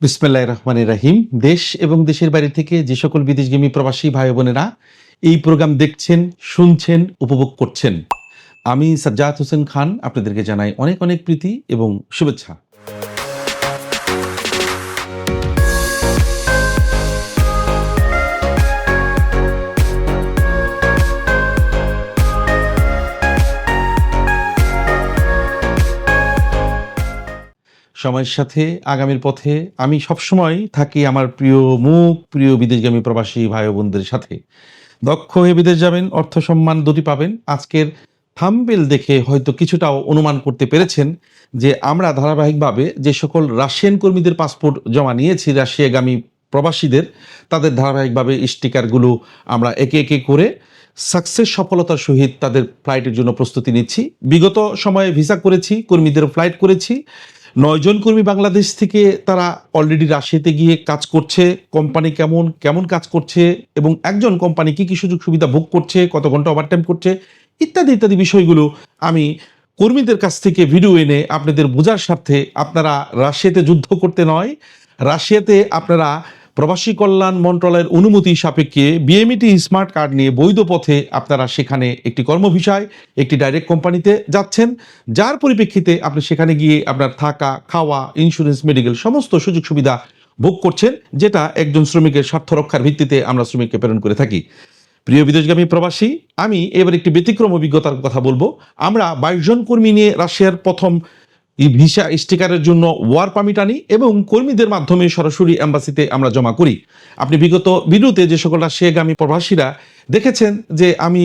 বিসমিল্লাহ রহমান রাহিম। দেশ এবং দেশের বাইরে থেকে যে সকল বিদেশগামী প্রবাসী ভাই বোনেরা এই প্রোগ্রাম দেখছেন, শুনছেন, উপভোগ করছেন। আমি সাজ্জাদ হোসেন খান, আপনাদেরকে জানাই অনেক অনেক প্রীতি এবং শুভেচ্ছা। সময়ের সাথে আগামীর পথে আমি সবসময় থাকি আমার প্রিয় মুখ, প্রিয় বিদেশগামী প্রবাসী ভাই বোনদের সাথে। দক্ষ হয়ে বিদেশ যাবেন, অর্থ সম্মান দুটি পাবেন। আজকের থাম্বেল দেখে হয়তো কিছুটাও অনুমান করতে পেরেছেন যে আমরা ধারাবাহিকভাবে যে সকল রাশিয়ান কর্মীদের পাসপোর্ট জমা নিয়েছি রাশিয়াগামী প্রবাসীদের, তাদের ধারাবাহিকভাবে স্টিকারগুলো আমরা একে একে করে সাকসেস সফলতার সহিত তাদের ফ্লাইটের জন্য প্রস্তুতি নিচ্ছি। বিগত সময়ে ভিসা করেছি, কর্মীদের ফ্লাইট করেছি। নয়জন কর্মী বাংলাদেশ থেকে তারা অলরেডি রাশিয়াতে গিয়ে কাজ করছে। কোম্পানি কেমন কেমন কাজ করছে এবং একজন কোম্পানি কি কি সুযোগ সুবিধা ভোগ করছে, কত ঘণ্টা ওভারটাইম করছে, ইত্যাদি ইত্যাদি বিষয়গুলো আমি কর্মীদের কাছ থেকে ভিডিও এনে আপনাদের বোঝার স্বার্থে আপনারা রাশিয়াতে যুদ্ধ করতে নয়, রাশিয়াতে আপনারা প্রবাসী কল্যাণ মন্ত্রণালয়ের অনুমতি সাপেক্ষে বিএমইটি স্মার্ট কার্ড নিয়ে বৈধ পথে আপনারা সেখানে একটি কর্মভিসায়, একটি ডাইরেক্ট কোম্পানিতে যাচ্ছেন, যার পরিপ্রেক্ষিতে আপনি সেখানে গিয়ে আপনার থাকা, খাওয়া ইন্স্যুরেন্স মেডিকেল সমস্ত সুযোগ সুবিধা ভোগ করছেন, যেটা একজন শ্রমিকের স্বার্থ রক্ষার ভিত্তিতে আমরা শ্রমিককে প্রেরণ করে থাকি। প্রিয় বিদেশগামী প্রবাসী, আমি এবার একটি ব্যতিক্রম অভিজ্ঞতার কথা বলব। আমরা বাইশ জন কর্মী নিয়ে রাশিয়ার প্রথম এই ভিসা স্টিকারের জন্য ওয়ার পারমিট আনি এবং কর্মীদের মাধ্যমে সরাসরি অ্যাম্বাসিতে আমরা জমা করি। আপনি বিগত ভিডিওতে যে সকল রাশিয়াগামী প্রবাসীরা দেখেছেন যে আমি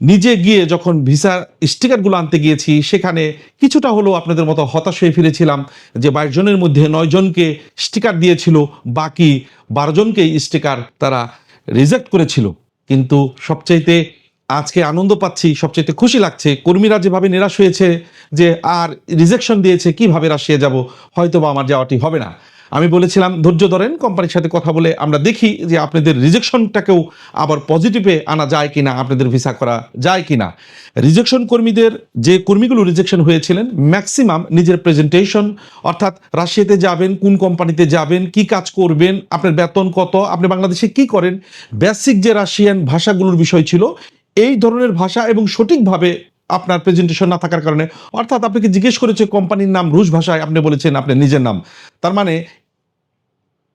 নিজে গিয়ে যখন ভিসা স্টিকারগুলো আনতে গিয়েছি, সেখানে কিছুটা হলেও আপনাদের মতো হতাশ হয়ে ফিরেছিলাম যে বাইশ জনের মধ্যে নয় জনকে স্টিকার দিয়েছিল, বাকি বারো জনকেই স্টিকার তারা রিজেক্ট করেছিল। কিন্তু সবচাইতে আজকে আনন্দ পাচ্ছি সবচেয়ে খুশি লাগছে। কর্মীরা যেভাবে নিরাশ হয়েছে যে আর রিজেকশন দিয়েছে, কীভাবে রাশিয়া যাব হয়তো বা আমার যাওয়াটি হবে না। আমি বলেছিলাম, ধৈর্য ধরেন, কোম্পানির সাথে কথা বলে আমরা দেখি যে আপনাদের রিজেকশনটাকেও আবার পজিটিভে আনা যায় কিনা, আপনাদের ভিসা করা যায় কিনা। রিজেকশন কর্মীদের, যে কর্মীগুলো রিজেকশন হয়েছিলেন ম্যাক্সিমাম নিজের প্রেজেন্টেশন অর্থাৎ রাশিয়াতে যাবেন, কোন কোম্পানিতে যাবেন, কি কাজ করবেন, আপনার বেতন কত, আপনি বাংলাদেশে কি করেন বেসিক যে রাশিয়ান ভাষাগুলোর বিষয় ছিল এই ধরনের ভাষা এবং সঠিকভাবে আপনার প্রেজেন্টেশন না থাকার কারণে, অর্থাৎ আপনাকে জিজ্ঞেস করেছে কোম্পানির নাম রুশ ভাষায়, আপনি বলেছেন আপনার নিজের নাম। তার মানে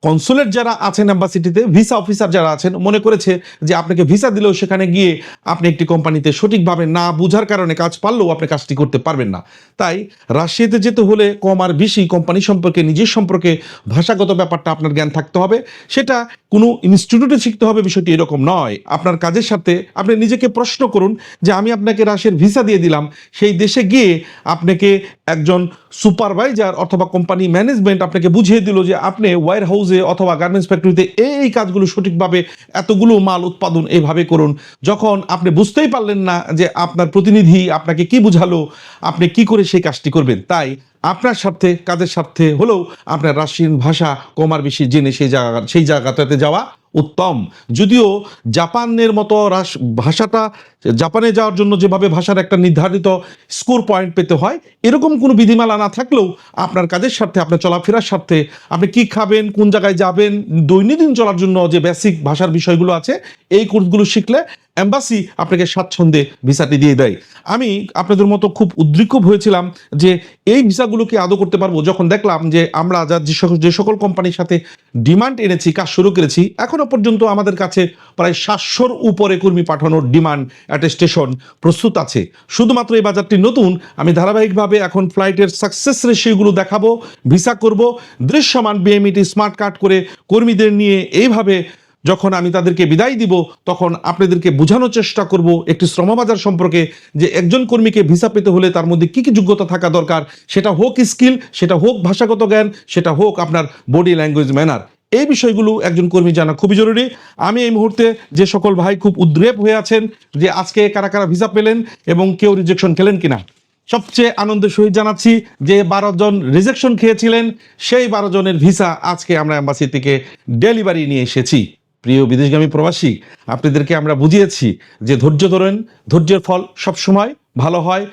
কনসুলেট যারা আছেন অ্যাম্বাসিটিতে ভিসা অফিসার যারা আছেন, মনে করেছে যে আপনাকে ভিসা দিলেও সেখানে গিয়ে আপনি একটি কোম্পানিতে সঠিকভাবে না বুঝার কারণে কাজ পারলেও আপনি কাজটি করতে পারবেন না। তাই রাশিয়াতে যেতে হলে কম আর বেশি কোম্পানি সম্পর্কে, নিজের সম্পর্কে ভাষাগত ব্যাপারটা আপনার জ্ঞান থাকতে হবে। সেটা কোনো ইনস্টিটিউটে শিখতে হবে বিষয়টি এরকম নয়। আপনার কাজের সাথে আপনি নিজেকে প্রশ্ন করুন যে আমি আপনাকে রাশিয়ার ভিসা দিয়ে দিলাম, সেই দেশে গিয়ে আপনাকে একজন সুপারভাইজার অথবা কোম্পানি ম্যানেজমেন্ট আপনাকে বুঝিয়ে দিল যে আপনি ওয়ার হাউসে অথবা গার্মেন্টস ফ্যাক্টরিতে এই কাজগুলো সঠিকভাবে এতগুলো মাল উৎপাদন এইভাবে করুন। যখন আপনি বুঝতেই পারলেন না যে আপনার প্রতিনিধি আপনাকে কি বুঝালো, আপনি কি করে সেই কাজটি করবেন, তাই আপনার স্বার্থে কাজের স্বার্থে হলেও আপনার রাশিয়ান ভাষা কমার বেশি জেনে সেই জায়গা, সেই জায়গাটাতে যাওয়া উত্তম। যদিও জাপানের মতো রাস ভাষাটা, জাপানে যাওয়ার জন্য যেভাবে ভাষার একটা নির্ধারিত স্কোর পয়েন্ট পেতে হয়, এরকম কোনো বিধিমালা না থাকলেও আপনার কাজের স্বার্থে, আপনার চলাফেরার স্বার্থে, আপনি কি খাবেন, কোন জায়গায় যাবেন, দৈনন্দিন চলার জন্য যে বেসিক ভাষার বিষয়গুলো আছে, এই কোর্সগুলো শিখলে এম্বাসি আপনাকে স্বাচ্ছন্দ্যে ভিসাটি দিয়ে দেয়। আমি আপনাদের মতো খুব উদ্রিক্ত হয়েছিলাম যে এই ভিসাগুলোকে আদৌ করতে পারব। যখন দেখলাম যে আমরা যা যে সকল যে সকল কোম্পানির সাথে ডিমান্ড এনেছি, কাজ শুরু করেছি, এখনও পর্যন্ত আমাদের কাছে প্রায় সাতশোর উপরে কর্মী পাঠানোর ডিমান্ড অ্যাটেস্টেশন প্রস্তুত আছে। শুধুমাত্র এই বাজারটি নতুন, আমি ধারাবাহিকভাবে এখন ফ্লাইটের সাকসেস রেশিওগুলো দেখাবো, ভিসা করব, দৃশ্যমান বিএমইটি স্মার্ট কার্ড করে কর্মীদের নিয়ে এইভাবে যখন আমি তাদেরকে বিদায় দিব, তখন আপনাদেরকে বোঝানোর চেষ্টা করব একটি শ্রমবাজার সম্পর্কে যে একজন কর্মীকে ভিসা পেতে হলে তার মধ্যে কী কী যোগ্যতা থাকা দরকার, সেটা হোক স্কিল, সেটা হোক ভাষাগত জ্ঞান, সেটা হোক আপনার বডি ল্যাঙ্গুয়েজ ম্যানার। এই বিষয়গুলো একজন কর্মী জানা খুবই জরুরি। আমি এই মুহূর্তে যে সকল ভাই খুব উদ্রেপ হয়ে আছেন যে আজকে কারা কারা ভিসা পেলেন এবং কেউ রিজেকশন খেলেন কিনা, সবচেয়ে আনন্দের সহিত জানাচ্ছি যে বারো জন রিজেকশন খেয়েছিলেন, সেই বারো জনের ভিসা আজকে আমরা অ্যাম্বাসি থেকে ডেলিভারি নিয়ে এসেছি। প্রিয় বিদেশগামী প্রবাসী, আপনাদেরকে আমরা বুঝিয়েছি যে ধৈর্য ধরেন, ধৈর্যের ফল সবসময় ভালো হয়।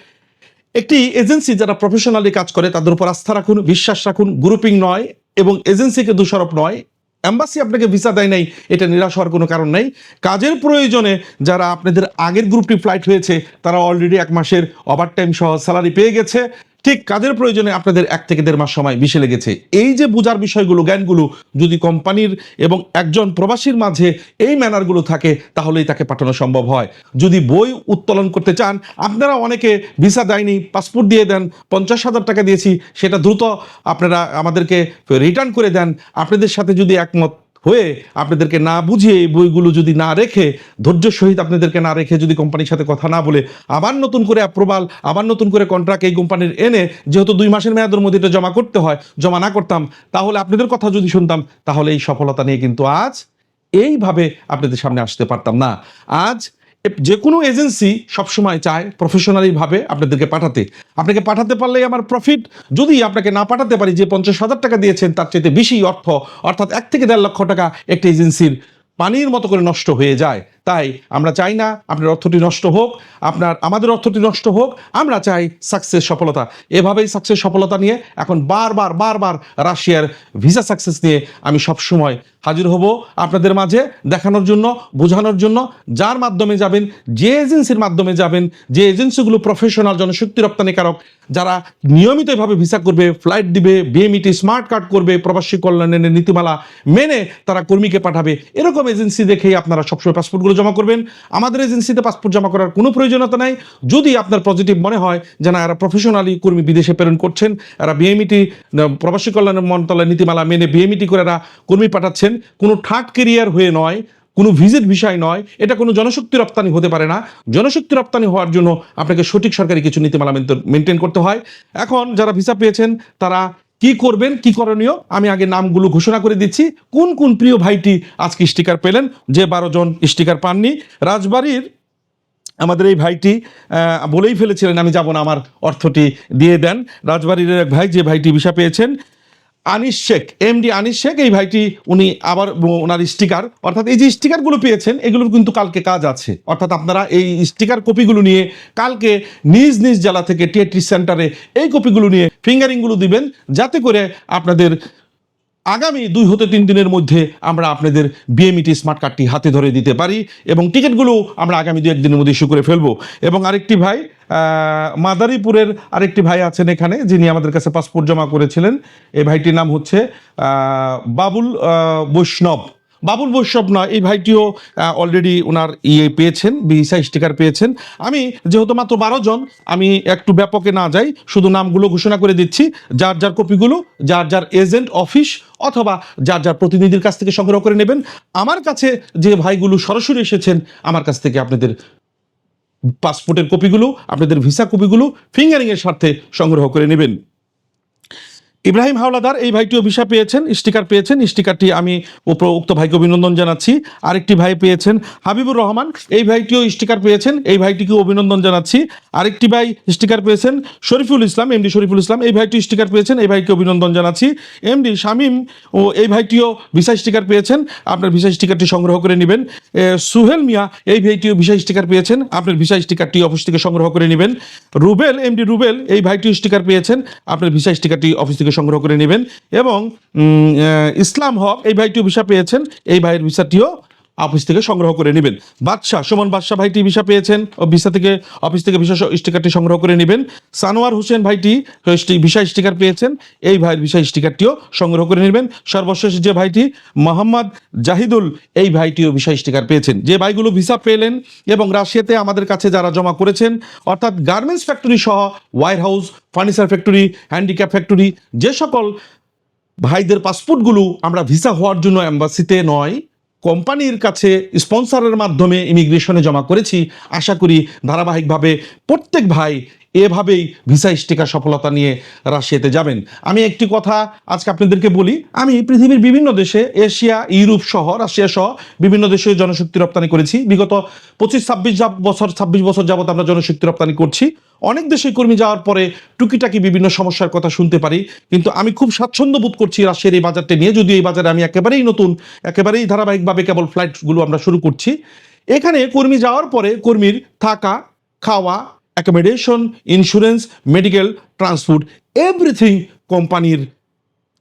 একটি এজেন্সি যারা প্রফেশনালি কাজ করে, তাদের উপর আস্থা রাখুন, বিশ্বাস রাখুন গ্রুপিং নয় এবং এজেন্সিকে দোষারোপ নয়। অ্যাম্বাসি আপনাকে ভিসা দেয় নাই, এটা নিরাশ হওয়ার কোনো কারণ নাই। কাজের প্রয়োজনে যারা আপনাদের আগের গ্রুপটি ফ্লাইট হয়েছে, তারা অলরেডি এক মাসের ওভার টাইম সহ স্যালারি পেয়ে গেছে। ঠিক কাজের প্রয়োজনে আপনাদের এক থেকে দেড় মাস সময় বেশি লেগেছে? এই যে বোঝার বিষয়গুলো, জ্ঞানগুলো যদি কোম্পানির এবং একজন প্রবাসীর মাঝে এই ম্যানারগুলো থাকে, তাহলেই তাকে পাঠানো সম্ভব হয়। যদি বই উত্তোলন করতে চান, আপনারা অনেকে ভিসা দেয়নি, পাসপোর্ট দিয়ে দেন, পঞ্চাশ হাজার টাকা দিয়েছি, সেটা দ্রুত আপনারা আমাদেরকে রিটার্ন করে দেন। আপনাদের সাথে যদি একমত হয়ে আপনাদেরকে না বুঝিয়ে এই বইগুলো যদি না রেখে, ধৈর্য সহিত আপনাদেরকে না রেখে যদি কোম্পানির সাথে কথা না বলে, আবার নতুন করে অ্যাপ্রুভাল আবার নতুন করে কন্ট্রাক্ট এই কোম্পানির এনে, যেহেতু দুই মাসের মেয়াদের মধ্যে এটা জমা করতে হয়, জমা না করতাম, তাহলে আপনাদের কথা যদি শুনতাম, তাহলে এই সফলতা নিয়ে কিন্তু আজ এইভাবে আপনাদের সামনে আসতে পারতাম না। আজ যে কোনো এজেন্সি সবসময় চায় প্রফেশনালিভাবে আপনাদেরকে পাঠাতে। আপনাকে পাঠাতে পারলেই আমার প্রফিট যদি আপনাকে না পাঠাতে পারি, যে পঞ্চাশ হাজার টাকা দিয়েছেন, তার চাইতে বেশি অর্থ, অর্থাৎ এক থেকে দেড় লক্ষ টাকা একটা এজেন্সির পানির মতো করে নষ্ট হয়ে যায়। তাই আমরা চাই না আপনার অর্থটি নষ্ট হোক, আপনার, আমাদের অর্থটি নষ্ট হোক, আমরা চাই সাকসেস সফলতা। এভাবেই সাকসেস সফলতা নিয়ে এখন বারবার বারবার রাশিয়ার ভিসা সাকসেস নিয়ে আমি সবসময় হাজির হব আপনাদের মাঝে দেখানোর জন্য, বোঝানোর জন্য। যার মাধ্যমে যাবেন, যে এজেন্সির মাধ্যমে যাবেন, যে এজেন্সিগুলো প্রফেশনাল জনশক্তি রপ্তানিকারক যারা নিয়মিত এভাবে ভিসা করবে ফ্লাইট দিবে বিএমইটি স্মার্ট কার্ড করবে, প্রবাসী কল্যাণের নীতিমালা মেনে তারা কর্মীকে পাঠাবে, এরকম এজেন্সি দেখেই আপনারা সবসময় পাসপোর্টগুলো জমা করবেন। আমাদের এজেন্সিতে পাসপোর্ট জমা করার কোনো প্রয়োজনীয়তা নাই। যদি আপনার পজিটিভ মনে হয় যে না, এরা প্রফেশনালি কর্মী বিদেশে প্রেরণ করছেন, এরা বিএমইটি প্রবাসী কল্যাণ মন্ত্রণালয়ের নীতিমালা মেনে বিএমইটি করে এরা কর্মী পাঠাচ্ছেন, কোনো থার্ড কেরিয়ার হয়ে নয়, কোনো ভিজিট বিষয় নয়, এটা কোনো জনশক্তি রপ্তানি হতে পারে না। জনশক্তি রপ্তানি হওয়ার জন্য আপনাকে সঠিক সরকারি কিছু নীতিমালা মেনটেন করতে হয়। এখন যারা ভিসা পেয়েছেন, তারা কি করবেন, কি করণীয়, আমি আগে নামগুলো ঘোষণা করে দিচ্ছি। কোন কোন প্রিয় ভাইটি আজকে স্টিকার পেলেন? যে বারো জন স্টিকার পাননি। রাজবাড়ির আমাদের এই ভাইটি বলেই ফেলেছিলেন, আমি যাব না, আমার অর্থটি দিয়ে দেন। রাজবাড়ির এক ভাই, যে ভাইটি ভিসা পেয়েছেন আনিস শেখ এমডি আনিস শেখ, এই ভাইটি উনি আবার ওনার স্টিকার। অর্থাৎ এই যে স্টিকারগুলো পেয়েছেন, এগুলোর কিন্তু কালকে কাজ আছে। অর্থাৎ আপনারা এই স্টিকার কপিগুলো নিয়ে কালকে নিজ নিজ জেলা থেকে টিএটি সেন্টারে এই কপিগুলো নিয়ে ফিঙ্গারিংগুলো দিবেন, যাতে করে আপনাদের আগামী দুই হতে তিন দিনের মধ্যে আমরা আপনাদের বিএমইটি স্মার্ট কার্ডটি হাতে ধরে দিতে পারি এবং টিকিটগুলো আমরা আগামী দু একদিনের মধ্যে ইস্যু করে ফেলব। এবং আরেকটি ভাই মাদারীপুরের আরেকটি ভাই আছেন এখানে, যিনি আমাদের কাছে পাসপোর্ট জমা করেছিলেন। এই ভাইটির নাম হচ্ছে বাবুল বৈষ্ণব। বাবুল বৈষ্ণব নয়, এই ভাইটিও অলরেডি ওনার ইয়ে পেয়েছেন, ভিসা স্টিকার পেয়েছেন। আমি যেহেতু মাত্র বারো জন, আমি একটু ব্যাপকে না যাই, শুধু নামগুলো ঘোষণা করে দিচ্ছি। যার যার কপিগুলো, যার যার এজেন্ট অফিস অথবা যার যার প্রতিনিধির কাছ থেকে সংগ্রহ করে নেবেন। আমার কাছে যে ভাইগুলো সরাসরি এসেছেন, আমার কাছ থেকে আপনাদের পাসপোর্টের কপিগুলো, আপনাদের ভিসা কপিগুলো ফিঙ্গারিংয়ের স্বার্থে সংগ্রহ করে নেবেন। ইব্রাহিম হাওলাদার, এই ভাইটিও ভিসা পেয়েছেন, স্টিকার পেয়েছেন। স্টিকারটি আমি উক্ত ভাইকে অভিনন্দন জানাচ্ছি। আরেকটি ভাই পেয়েছেন, হাবিবুর রহমান, এই ভাইটিও স্টিকার পেয়েছেন, এই ভাইটিকে অভিনন্দন জানাচ্ছি। আরেকটি ভাই স্টিকার পেয়েছেন, শরীফুল ইসলাম, এমডি শরীফুল ইসলাম, এই ভাইটি স্টিকার পেয়েছেন, এই ভাইকে অভিনন্দন জানাচ্ছি। এমডি শামীম ও এই ভাইটিও ভিসা স্টিকার পেয়েছেন, আপনার ভিসা স্টিকারটি সংগ্রহ করে নেবেন। সুহেল মিয়া, এই ভাইটিও ভিসা স্টিকার পেয়েছেন, আপনার ভিসা স্টিকারটি অফিস থেকে সংগ্রহ করে নেবেন। রুবেল, এমডি রুবেল, এই ভাইটিও স্টিকার পেয়েছেন, আপনার ভিসা স্টিকারটি অফিস থেকে সংগ্রহ করে নেবেন এবং ইসলাম হক এই ভাইটিও ভিসা পেয়েছেন এই ভাইয়ের ভিসাটিও অফিস থেকে সংগ্রহ করে নেবেন। বাদশাহ, সুমন বাদশাহ ভাইটি ভিসা পেয়েছেন। ও ভিসা থেকে অফিস থেকে ভিসা স্টিকারটি সংগ্রহ করে নেবেন। সানোয়ার হোসেন ভাইটি ভিসা স্টিকার পেয়েছেন। এই ভাইয়ের ভিসা স্টিকারটিও সংগ্রহ করে নেবেন। সর্বশেষ যে ভাইটি মোহাম্মদ জাহিদুল, এই ভাইটিও ভিসা স্টিকার পেয়েছেন। যে ভাইগুলো ভিসা পেলেন এবং রাশিয়াতে আমাদের কাছে যারা জমা করেছেন, অর্থাৎ গার্মেন্টস ফ্যাক্টরি সহ warehouse, furniture factory, handicap factory, যে সকল ভাইদের পাসপোর্টগুলো আমরা ভিসা হওয়ার জন্য অ্যাম্বাসিতে নয় কোম্পানির কাছে স্পন্সরের মাধ্যমে ইমিগ্রেশনে জমা করেছি। আশা করি ধারাবাহিকভাবে প্রত্যেক ভাই এভাবেই ভিসা স্টিকার সফলতা নিয়ে রাশিয়াতে যাবেন। আমি একটি কথা আজকে আপনাদেরকে বলি, আমি পৃথিবীর বিভিন্ন দেশে, এশিয়া, ইউরোপ সহ, রাশিয়া সহ বিভিন্ন দেশে জনশক্তি রপ্তানি করেছি। বিগত পঁচিশ, ছাব্বিশ বছর ছাব্বিশ বছর যাবত আমরা জনশক্তি রপ্তানি করছি। অনেক দেশে কর্মী যাওয়ার পরে টুকিটাকি বিভিন্ন সমস্যার কথা শুনতে পারি, কিন্তু আমি খুব স্বাচ্ছন্দ্য বোধ করছি রাশিয়ার এই বাজারটা নিয়ে। যদি এই বাজারে আমি একেবারেই নতুন, একেবারেই ধারাবাহিকভাবে কেবল ফ্লাইটগুলো আমরা শুরু করছি। এখানে কর্মী যাওয়ার পরে কর্মীর থাকা, খাওয়া accommodation insurance medical transport everything কোম্পানির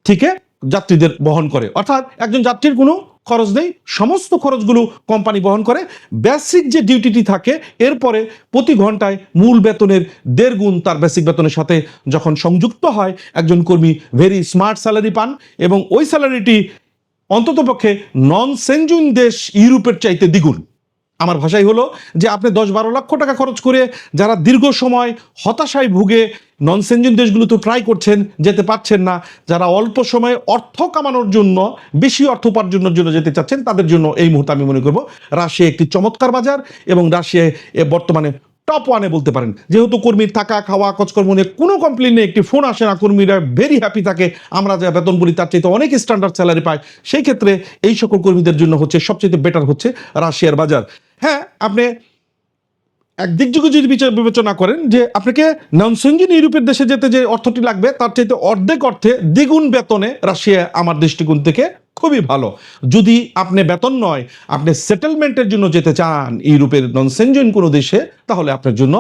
থেকে যাত্রীদের বহন করে। অর্থাৎ একজন যাত্রীর কোনো খরচ নেই, সমস্ত খরচগুলো কোম্পানি বহন করে। বেসিক যে ডিউটিটি থাকে, এরপরে প্রতি ঘন্টায় মূল বেতনের দেড় গুণ তার বেসিক বেতনের সাথে যখন সংযুক্ত হয়, একজন কর্মী ভেরি স্মার্ট স্যালারি পান এবং ওই স্যালারিটি অন্ততপক্ষে নন সেঞ্জুইন দেশ ইউরোপের চাইতে দ্বিগুণ। আমার ভাষাই হলো যে আপনি দশ বারো লক্ষ টাকা খরচ করে যারা দীর্ঘ সময় হতাশায় ভুগে নন সেঞ্জুইন দেশগুলোতে ট্রাই করছেন, যেতে পারছেন না, যারা অল্প সময়ে অর্থ কামানোর জন্য, বেশি অর্থ উপার্জনের জন্য যেতে চাচ্ছেন, তাদের জন্য এই মুহূর্তে আমি মনে করব রাশিয়া একটি চমৎকার বাজার এবং রাশিয়ায় বর্তমানে টপ ওয়ানে বলতে পারেন। যেহেতু কর্মীর থাকা, খাওয়া কাজকর্ম নিয়ে কোনো কমপ্লেন নেই, একটি ফোন আসে না, কর্মীরা ভেরি হ্যাপি থাকে, আমরা যা বেতন বলি তার চাইতে অনেক স্ট্যান্ডার্ড স্যালারি পাই সেই ক্ষেত্রে এই সকল কর্মীদের জন্য হচ্ছে সবচেয়ে বেটার হচ্ছে রাশিয়ার বাজার। হ্যাঁ আপনি একদিক যুগে যদি বিচার বিবেচনা করেন যে আপনাকে নন ইউরোপের দেশে যেতে যে অর্থটি লাগবে, তার চাইতে অর্ধেক অর্থে দ্বিগুণ বেতনে রাশিয়া আমার দৃষ্টিকোণ থেকে খুবই ভালো। যদি আপনি বেতন নয়, আপনি সেটেলমেন্টের জন্য যেতে চান ইউরোপের নন সেঞ্জিন কোনো দেশে, তাহলে আপনার জন্য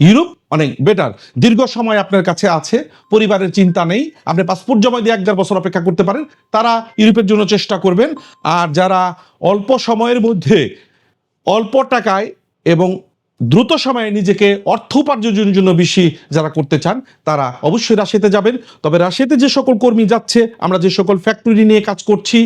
ইউরোপ অনেক বেটার দীর্ঘ সময় আপনার কাছে আছে, পরিবারের চিন্তা নেই, আপনি পাসপোর্ট জমা দিয়ে এক দেড় বছর অপেক্ষা করতে পারেন, তারা ইউরোপের জন্য চেষ্টা করবেন। আর যারা অল্প সময়ের মধ্যে অল্প টাকায় এবং দ্রুত সময়ে নিজেকে অর্থ উপার্জনের জন্য বেশি যারা করতে চান, তারা অবশ্যই রাশিয়াতে যাবেন। তবে রাশিয়াতে যে সকল কর্মী যাচ্ছে, আমরা যে সকল ফ্যাক্টরি নিয়ে কাজ করছি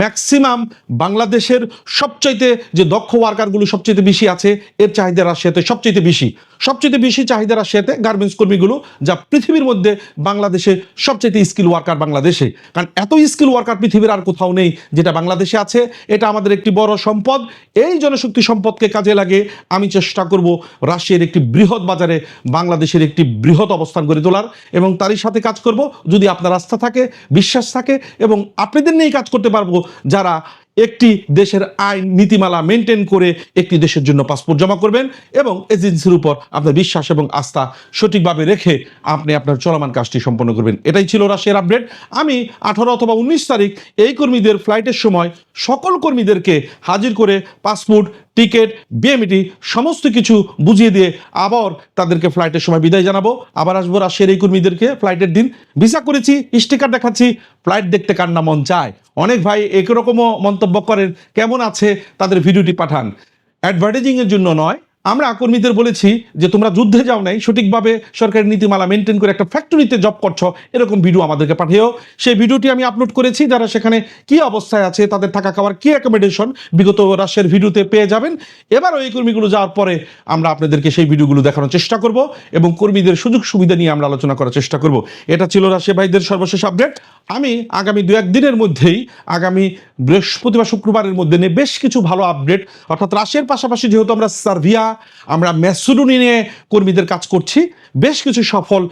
ম্যাক্সিমাম বাংলাদেশের সবচাইতে যে দক্ষ ওয়ার্কারগুলো সবচাইতে বেশি আছে, এর চাহিদা রাশিয়াতে সবচাইতে বেশি। সবচাইতে বেশি চাহিদা রাশিয়াতে গার্মেন্টস কর্মীগুলো, যা পৃথিবীর মধ্যে বাংলাদেশে সবচাইতে স্কিল ওয়ার্কার বাংলাদেশে। কারণ এত স্কিল ওয়ার্কার পৃথিবীর আর কোথাও নেই যেটা বাংলাদেশে আছে। এটা আমাদের একটি বড় সম্পদ। এই জনশক্তি সম্পদকে কাজে লাগে আমি চেষ্টা করব রাশিয়ার একটি বৃহৎ বাজারে বাংলাদেশের একটি বৃহৎ অবস্থান গড়ে তোলার এবং তারই সাথে কাজ করব যদি আপনার আস্থা থাকে, বিশ্বাস থাকে এবং আপনাদের নিয়েই কাজ করতে পারব যারা একটি দেশের আইন নীতিমালা মেনটেন করে একটি দেশের জন্য পাসপোর্ট জমা করবেন এবং এজেন্সির উপর আপনার বিশ্বাস এবং আস্থা সঠিকভাবে রেখে আপনি আপনার চলমান কাজটি সম্পন্ন করবেন। এটাই ছিল রাশিয়ার আপডেট আমি আঠারো অথবা উনিশ তারিখ এই কর্মীদের ফ্লাইটের সময় সকল কর্মীদেরকে হাজির করে পাসপোর্ট টিকিট বিএমইটি সমস্ত কিছু বুঝিয়ে দিয়ে আবার তাদেরকে ফ্লাইটের সময় বিদায় জানাব। আবার আসব রাশিয়ার এই কর্মীদেরকে ফ্লাইটের দিন। ভিসা করেছি স্টিকার দেখাচ্ছি ফ্লাইট দেখতে কার না মন চায়। অনেক ভাই একরকমও মন্তব্য করেন, কেমন আছে তাদের ভিডিওটি পাঠান। অ্যাডভার্টাইজিংয়ের জন্য নয় আমরা কর্মীদের বলেছি যে তোমরা যুদ্ধে যাও নাই, সঠিকভাবে সরকারি নীতিমালা মেনটেন করে একটা ফ্যাক্টরিতে জব করছ, এরকম ভিডিও আমাদেরকে পাঠিয়েও। সেই ভিডিওটি আমি আপলোড করেছি, যারা সেখানে কি অবস্থায় আছে, তাদের থাকা খাওয়ার কি অ্যাকোমোডেশন বিগত রাশিয়ার ভিডিওতে পেয়ে যাবেন। এবার ওই কর্মীগুলো যাওয়ার পরে আমরা আপনাদেরকে সেই ভিডিওগুলো দেখানোর চেষ্টা করব এবং কর্মীদের সুযোগ সুবিধা নিয়ে আমরা আলোচনা করার চেষ্টা করব। এটা ছিল রাশিয়া ভাইদের সর্বশেষ আপডেট আমি আগামী দু একদিনের মধ্যেই, আগামী বৃহস্পতিবার, শুক্রবারের মধ্যে নিয়ে বেশ কিছু ভালো আপডেট অর্থাৎ রাশিয়ার পাশাপাশি যেহেতু আমরা সার্ভিয়া আমরা ম্যাসুডুনি নিয়ে কর্মীদের কাজ করছি। বেশ কিছু সফল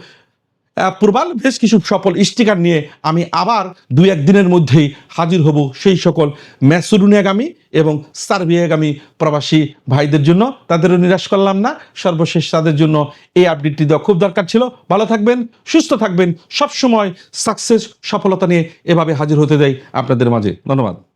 পূর্বাল, বেশ কিছু সফল স্টিকার নিয়ে আমি আবার দুই এক দিনের মধ্যেই হাজির হব সেই সকল ম্যাসুডুনিয়াগামী এবং সার্বিয়াগামী প্রবাসী ভাইদের জন্য। তাদেরও নিরাশ করলাম না, সর্বশেষ তাদের জন্য এই আপডেটটি দেওয়া খুব দরকার ছিল। ভালো থাকবেন, সুস্থ থাকবেন, সবসময় সাকসেস সফলতা নিয়ে এভাবে হাজির হতে দেয় আপনাদের মাঝে। ধন্যবাদ।